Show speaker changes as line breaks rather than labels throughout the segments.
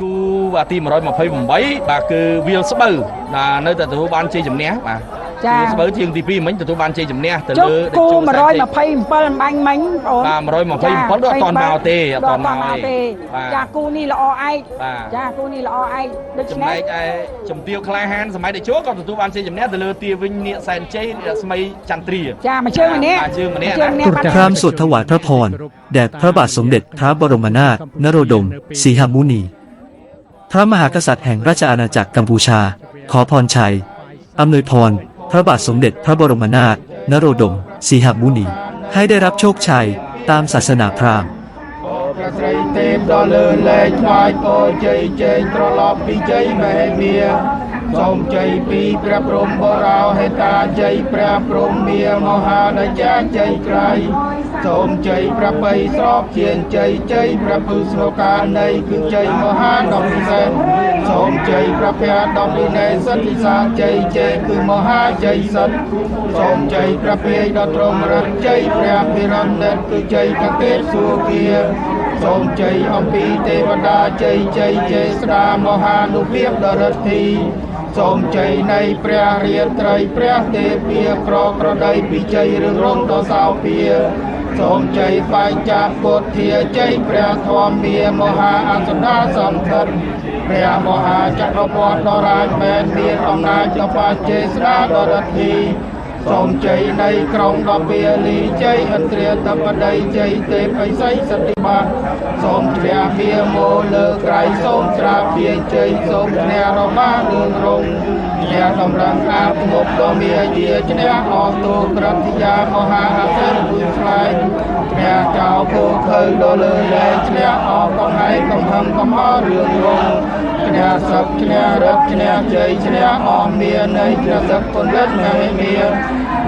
กูว่าทีมร้อยมาเพย์ผมใายแต่กูวิลส์เบอร์
นะ
นั่นแต่ตัวบ้านเชียงจำเนี้ยบ่า
สบ
อ
ร์
เชีงทีพี
มันแต่ตัวบ้า
นเชียงจำเนี้ยแต่เกูมาร้
อย
มา
เพย์ผมเปิ
ลบั
งมันมาร้อยมา
เพย์ผมเปิ้ลด้วยตอนมาเตะตอนมาเตะจ้ากูนี่ละอไอจ้ากูนี่ละอไอ
ดึกเนี่ยจำ
เตียวคลา
ยฮันสมั
ยเด็กชั่วกับ
ตั
วบ้านเชียงจำเนี้ยแต่เลือดเตียววิ่งเนี่ยแซนเชียสมัยจันท
รีจ้า
มาเชื่อมันเนี้ย
ตุ
รครามสวดถวายพระพรแด่พระบาทสมเด็จพระบรมนาถนโรดม สีหมุนี ระมหากษัตริย์แห่งราชอาณาจักรกัมพูชา ขอพรชัย อำนวยพร พระบาทสมเด็จพระบรมนาถนโรดม สีหมุนี ให้ได้รับโชคชัยตามศาสนาพราหมณ์
ព្រះស្រីទេពដ៏លើលែងថ្វាយពរជ័យជែងត្រឡប់ពីជ័យមហេមាសូមជ័យពីព្រះព្រំបរោហេតាជ័យព្រះព្រំមាមហាដេចាជ័យក្រៃ សូមជ័យព្រះបៃស្របជាងជ័យជ័យព្រះពុស្វកានៃគឺជ័យមហាដពិសេសសូមជ័យព្រះភ័ក្ត្រដពិនេសិទ្ធិសាជ័យជ័យគឺមហាជ័យសិទ្ធិសូមជ័យព្រះពាយដ៏ទ្រង់រត់ជ័យព្រះភិរណិតគឺជ័យប្រទេពសួគាសូមជ័យអំពីទេវតាជ័យជ័យជេស្តាមហានុភាពដរិទ្ធីសូមជ័យនៃព្រះរាត្រីព្រះទេពាក្រក្រដីពីជ័យរឿងរងដល់សោភា សូមជ័យបែងចាកពុទ្ធាជ័យព្រះធម្មាមហាអសនាសំថិតព្រះមហាចក្រពត្តិដរាជមែនមានអំណាចដល់បាជេស្តាដរិទ្ធី សូមជ័យនៃក្រុងដល់ពាលីជ័យឥន្ទ្រាតបដីជ័យទេពឥសីសតិបាសូមជ្រះមាមោលើក្រៃសូមត្រាភាជ័យសូមជ្រះរបារឿងរងជ្រះតម្រឹងអាបមុខដ៏មានជាជ្រះអស់ទូក្រតិយាមហាអសិរពុស្លែងជ្រះចោលភោខើដល់លើលែងជ្រះអស់កំហែងកំហឹងកំហល់រឿងរង ឈ្នះសឹកឈ្នះរឹកឈ្នះជ័យឈ្នះអស់មាននៃឈ្នះសឹកពន្លិតនៅមាន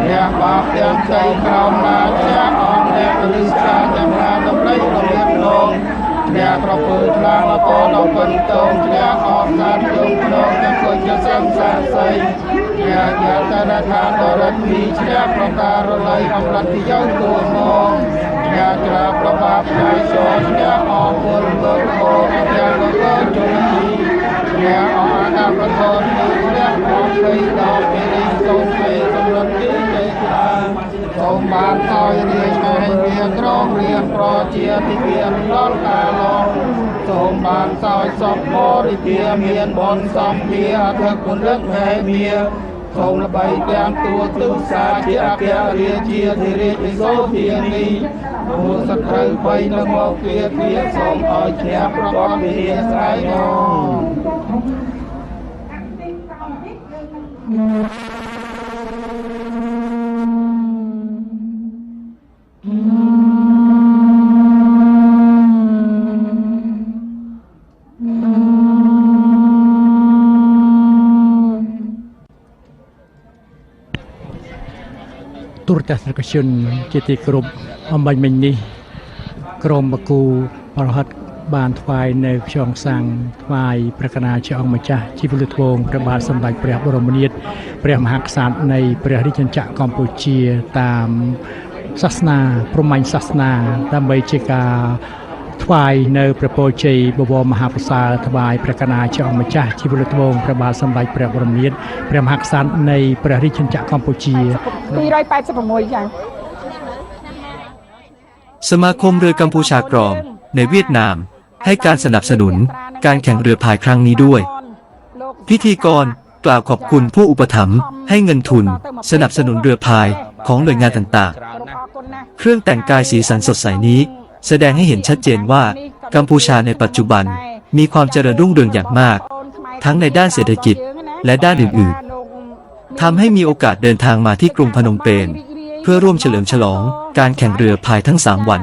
អ្នកបាបទាំងផ្ទៃក្រោមណាឈ្នះអស់អ្នកឬស្ចាទាំងណាដំរីដំរៀបនងឈ្នះប្រពើខ្លាំងអកដល់ពិនតងឈ្នះអស់សាទយងក្នុងទាំងគុញសង្សារស័យឈ្នះយល់តរថាបរិទ្ធមីឈ្នះប្រការរលៃអំរតិយោគួមកឈ្នះក្រាបប្របាបផ្កាយសឈ្នះអស់ពលវឹកហោទាំងលោកជុំទី សូមពេលសម្លឹងទីចេស្តាសូមបានឲ្យរាជឲ្យវាក្រងរៀងប្រជាទីមានដល់កាលងសូមបានសោយសពបរិពាមានបនសំភាអធិគុណរឹកមហេមាសូមល្បីទាំងតួទុសាជាអគ្គរាជាធិរាជវិសូធានីព្រោះសត្រូវបីនៅមកគៀគៀសូមឲ្យឈ្នះប្រព័ន្ធវិហារស្រ័យនោះ
ទូរទស្សនិកជនជាទីគោរពអំបញ្ញមិញនេះ ក្រុមបកគូប្រហិត បានថ្វាយនៅខ្យងសាំងថ្វាយព្រះកណាជាអង្គម្ចាស់ជីវលធងព្រះបាទសម្ដេចព្រះបរមនាថព្រះមហាក្សត្រនៃព្រះរាជាណាចក្រកម្ពុជាតាមសាសនាព្រហ្មញ្ញសាសនាដើម្បីជាការថ្វាយនៅព្រះពរជ័យបវរមហាប្រសាលថ្វាយព្រះកណាជាអង្គម្ចាស់ជីវលត្វងព្រះបាទសម្ដេចព្រះបរមនាថព្រះមហាក្សត្រនៃព្រះរាជាណាចក្រកម្ពុជា
286
យ៉ាងសមាគមឬកម្ពុជាក្រម នៅវៀតណាម ให้การสนับสนุนการแข่งเรือพายครั้งนี้ด้วย พิธีกรกล่าวขอบคุณผู้อุปถัมภ์ให้เงินทุน สนับสนุนเรือพายของหน่วยงานต่างๆ เครื่องแต่งกายสีสันสดใสนี้ แสดงให้เห็นชัดเจนว่า กัมพูชาในปัจจุบันมีความเจริญรุ่งเรืองอย่างมาก ทั้งในด้านเศรษฐกิจและด้านอื่นๆทำให้มีโอกาสเดินทางมาที่กรุงพนมเปญเพื่อร่วมเฉลิมฉลองการแข่งเรือพายทั้ง 3 วัน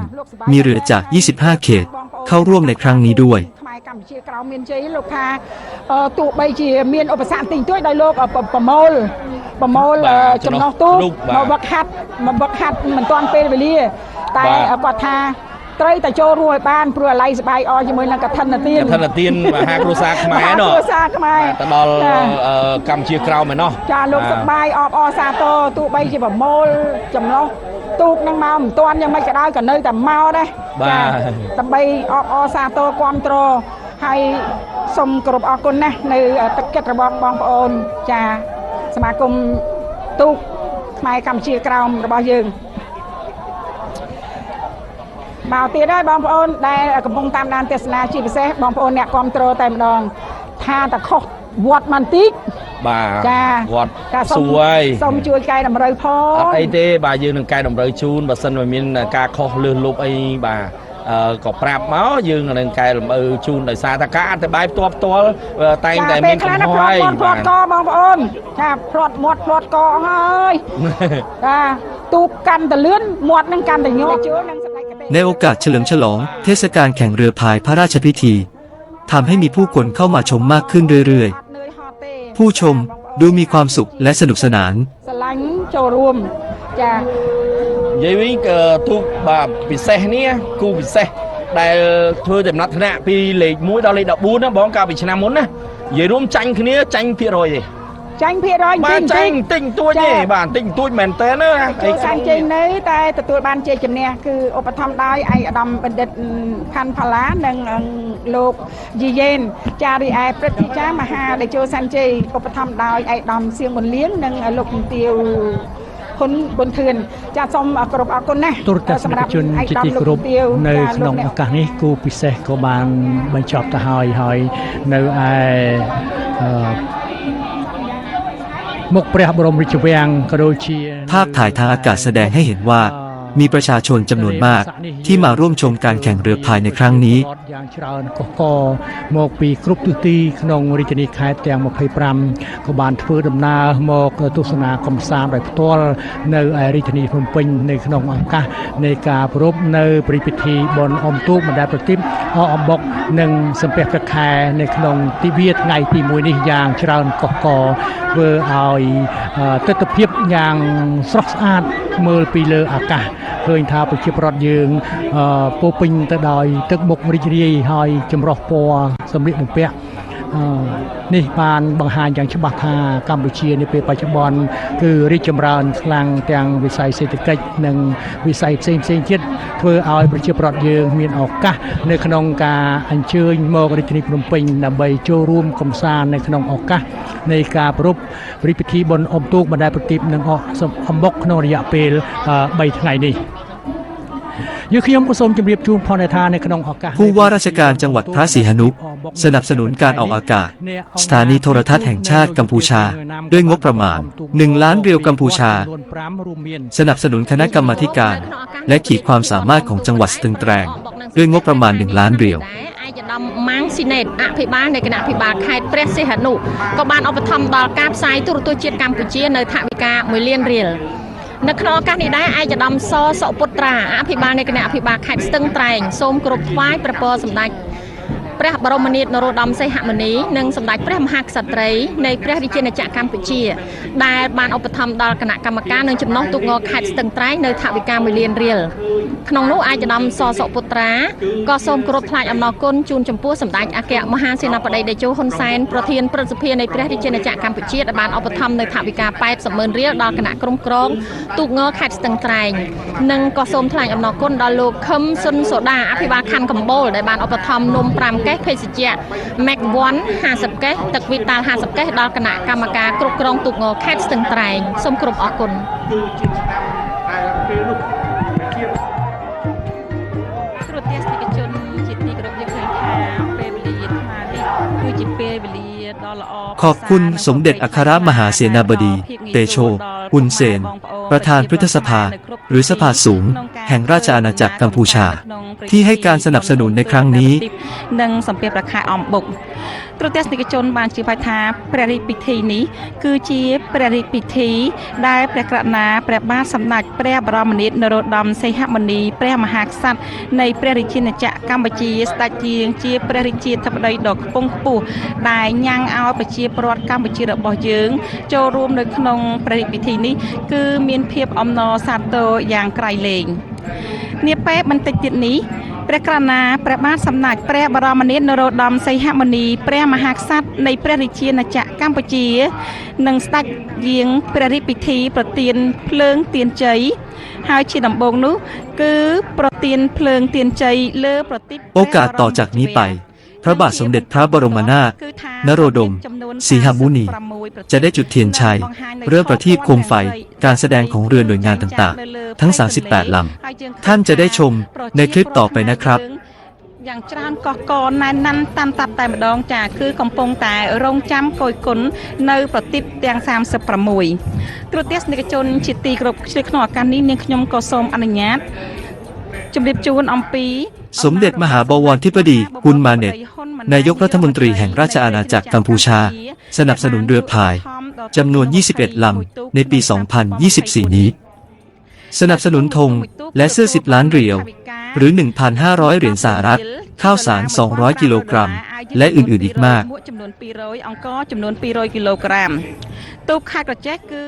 มีเรือจาก 25 เขต เข้าร่วมในครั้งนี้ด้วย
ខ្មែរកម្ពុជាក្រៅមានជ័យលោកថាអឺទោះបីជាមានឧបសគ្គតិចតួចដោយលោកអឺប្រប្រមូលប្រមូល
បាទ
អឺចំណុះទូក
ចំណុះទូកបាទ
មកវឹកហាត់មកវឹកហាត់មិនទាន់ពេលវេលា តែ
បាទ
គាត់ថា ត្រូវតែចូលរួមឲ្យបានព្រោះអាឡ័យសបាយអរជាមួយនឹងកឋិនទាន
កឋិនទានមហាគ្រួសារខ្មែរ
មហា
នោះ
គ្រួសារខ្មែរ
ទៅដល់
ចា
អឺកម្ពុជាក្រោមឯណោះ
ចាលោកសប្បាយអបអរសាទរទោះបីជាប្រមូលចំណុះទូកនឹងមកមិនទាន់យ៉ាងម៉េចក៏ដោយក៏នៅតែមកដែរ
បាទ
ចាដើម្បីអបអរសាទរគ្រប់ត្រហើយសូមគោរពអរគុណណាស់នៅទឹកចិត្តរបស់បងប្អូនចាសមាគមទូកខ្មែរកម្ពុជាក្រោមរបស់យើង មកទៀតហើយបងប្អូនដែលកំពុងតាមដានទស្សនាជាពិសេសបងប្អូនអ្នកគ្រប់គ្រងតែម្ដងថាតខុសវត្តបន្តិច
បាទ
ចា
វត្ត
ចា
សួរហើយ
សូមជួយកែតម្រូវផង
អត់អីទេបាទយើងនឹងកែតម្រូវជូនបើសិនបើមានការខុសលើសលប់អីបាទអឺក៏ប្រាប់មកយើងនឹងកែលម្អៅជូនដោយសារតែការអធិប្បាយផ្ទាល់ផ្ទាល់តែងតែមាន
ខ្លះ
កំ
ណា
ហុស
ផ្លា
ហើយ
ត់មាត់ផ្លាត់កបងប្អូនចាផ្លាត់មាត់ផ្លាត់កអស់ហើយចាទូកកាន់តែលឿនមាត់នឹងកាន់តែញ័រជួលនឹងសម្ដេចកតេ
ในโอกาสเฉลิมฉลอง เทศกาลแข่งเรือพายพระราชพิธีทำให้มีผู้คนเข้ามาชมมากขึ้นเรื่อย
អត់នឿយហត់ទេ
ๆ ผู้ชมดูมีความสุขและสนุกสนาน
ស្រឡាញ់ចូលរួមចា
និយាយវិញក៏ទូកបាទពិសេសនេះគូពិសេសដែលធ្វើចំណាត់ថ្នាក់ពីលេខ1ដល់លេខ14ណាបងកាលពីឆ្នាំមុនណានិយាយរួមចាញ់គ្នាចាញ់ភាគរយទេ
ចាញ់ភាគរយ
បាទ
តិច
ចាញ់តិចតួចទេបាទតិចតួចមែនតើណា
ចូលសានជ័យនៅតែទទួលបានជ័យជំនះគឺឧបត្ថម្ភដោយឯកឧត្តមបណ្ឌិតផាន់ ផាឡានិងលោកយីយ៉េនចារីឯព្រឹទ្ធាចារ្យមហាតេជោសានជ័យឧបត្ថម្ភដោយឯកឧត្តមសៀងមុនលៀងនិងលោកជំទាវហ៊ុនប៊ុនធឿនចាសូមគោរពអរគុណណាស់
ទូរទស្សនិកជនជាទីគោរពនៅក្នុងឱកាសនេះគូពិសេសក៏បានបញ្ចប់ទៅហើយហើយនៅឯ มุกพระบรมราชวังก็โดชี
ภาพถ่ายทางอากาศแสดงให้เห็นว่า มีประชาชนจำนวนมาก ที่มาร่วมชมการแข่งเรือพายในครั้งนี้
ก็มกปีครุบตุตีขนงริจนีคายแตงมาภัยปรำกบาลเพื่อดำนาหมอกตุสนาคมสามแบบตัวในอริจนีพมปิงในขนงอังกาในกาพรบในปริพิธีบนอมตุมาได้ประติมออมบกหนึ่งสัมเปียประคาในขนงติเวียไงทีมวยนี่ยางชราวนกกอเบอร์เอาติเตะเพียบยางสรอสอาด មើលពីលើអាកាសឃើញថាប្រជាប្រដ្ឋយើងអឺពោរពេញទៅដោយទឹកមុខរីករាយហើយចម្រុះពណ៌សម្លៀកបំពាក់អឺ នេះបានបង្ហាញយ៉ាងច្បាស់ថាកម្ពុជានាពេលបច្ចុប្បន្នគឺរីកចម្រើនខ្លាំងទាំងវិស័យសេដ្ឋកិច្ចនិងវិស័យផ្សេងផ្សេងៗទៀតធ្វើឲ្យប្រជាប្រដ្ឋយើងមានឱកាសនៅក្នុងការអញ្ជើញមករាជធានីភ្នំពេញដើម្បីចូលរួមកំសាន្តនៅក្នុងឱកាសនៃការប្រពៃពិធីបុណ្យអុំទូកបណ្ដែតប្រទីបនិងអកអំបុកក្នុងរយៈពេលអឺ3ថ្ងៃនេះ យើងខ្ញុំក៏សូមជម្រាបជូនផងដែរថានៅក្នុងឱកាស
ผู้ว่าราชการจังหวัดพระศรีหนุ สนับสนุนการออกอากาศ สถานีโทรทัศน์แห่งชาติกัมพูชา ด้วยงบประมาณ 1 ล้านเรียวกัมพูชา สนับสนุนคณะกรรมาธิการ และขีดความสามารถของจังหวัดสตึงแตรง ด้วยงบประมาณ 1 ล้านเรียว
ឯកឧត្តមម៉ាងស៊ីណេតអភិបាលនៃគណៈអភិបាលខេត្តព្រះសីហនុក៏បានឧបត្ថម្ភដល់ការផ្សាយទូរទស្សន៍ជាតិកម្ពុជានៅថវិកា1លានរៀលនៅក្នុងឱកាសនេះដែរឯកឧត្តមសសុពុត្រាអភិបាលនៃគណៈអភិបាលខេត្តស្ទឹងត្រែងសូមគោរពថ្វាយព្រះពរសម្ដេច ព្រះបរមនាថនរោត្តមសីហមុនីនិងសម្ដេចព្រះមហាក្សត្រីនៃព្រះរាជាណាចក្រកម្ពុជា ដែលបានឧបត្ថម្ភដល់គណៈកម្មការនិងចំណុះទូកងខេត្តស្ទឹងត្រែងនៅថវិកា1លានរៀលក្នុងនោះឯកឧត្តមសសុពុត្រាក៏សូមគោរពថ្លែងអំណរគុណជូនចំពោះសម្ដេចអគ្គមហាសេនាបតីតេជោហ៊ុនសែនប្រធានព្រឹទ្ធសភានៃព្រះរាជាណាចក្រកម្ពុជាដែលបានឧបត្ថម្ភនៅថវិកា80ម៉ឺនរៀលដល់គណៈក្រុមក្រងទូកងខេត្តស្ទឹងត្រែងនិងក៏សូមថ្លែងអំណរគុណដល់លោកខឹមសុនសូដាអភិបាលខណ្ឌកំបូលដែលបានឧបត្ថម្ភនំ5កេសភេសជ្ជៈ Mac 1 50កេសទឹកវីតាល់50កេសដល់គណៈកម្មការគ្រប់គ្រងទូកងខេត្តស្ទឹងត្រែងសូមគោរពអរគុណ
ขอบคุณสมเด็จอัครมหาเสนาบดี เตโชอุนเซน ประธานพฤษภา หรือสภาสูง แห่งราชอาณาจักรกัมพูชา ที่ให้การสนับสนุนในครั้งนี้
និងសម្ភារប្រខែអំបុកទ្រទេសនិកជនបានជឿថាព្រះរាជពិធីនេះគឺជាព្រះរាជពិធី ដែលព្រះក្រណាព្រះបាទសម្ដេចព្រះបរមនាថនរោត្តមសីហមុនីព្រះមហាក្សត្រនៃព្រះរាជាណាចក្រកម្ពុជាស្ដេចជាងជាព្រះរាជាធិបតីដ៏ខ្ពង់ខ្ពស់ដែលញ៉ាំងឲ្យប្រជាពលរដ្ឋកម្ពុជារបស់យើង ចូលរួមនៅក្នុងព្រះរាជពិធីនេះគឺមានភាពអំណរសាទរយ៉ាងក្រៃលែងនាពេលបន្តិចទៀតនេះ ព្រះក្រណាព្រះបាទសម្ដេចព្រះបរមនាថនរោត្តមសីហមុនីព្រះមហាក្សត្រនៃព្រះរាជាណាចក្រកម្ពុជានឹងស្ដេចយាងព្រះរាជពិធីប្រទានភ្លើងទៀនជ័យហើយជាដំបូងនោះ គឺប្រទានភ្លើងទៀនជ័យលើប្រទីប
โอกาสต่อจากนี้ไป พระบาทสมเด็จพระบรมนาถ นโรดม สีหมุนี จะได้จุดเทียนชัย เริ่มประทีปโคมไฟ การแสดงของเรือหน่วยงานต่างๆ ทั้ง 38 ลำ ท่านจะได้ชมในคลิปต่อไปนะครับ
យ៉ាងច្រើនកកកណែនណាន់តាមតាប់តែម្ដងចាគឺកំពុងតែរងចាំកយគុណនៅប្រទីបទាំង36គ្រូទេសនិកជនជាទីគោរពជ្រាបក្នុងឱកាសនេះនាងខ្ញុំក៏សូមអនុញ្ញាតជម្រាបជូនអំពី
สมเด็จมหาบวรทิปดีฮุนมาเน็ต นายกรัฐมนตรีแห่งราชอาณาจักรกัมพูชา สนับสนุนเรือพายจำนวน 21 ลำ ในปี 2024 นี้ สนับสนุนธงและเสื้อ 10 ล้านเหรียญหรือ 1,500 เหรียญสหรัฐ ข้าวสาร 200 กิโลกรัม และอื่นๆ อีกมาก
จำนวน200องค์กจำนวน200กิโลกรัมตูบคากระแจคือ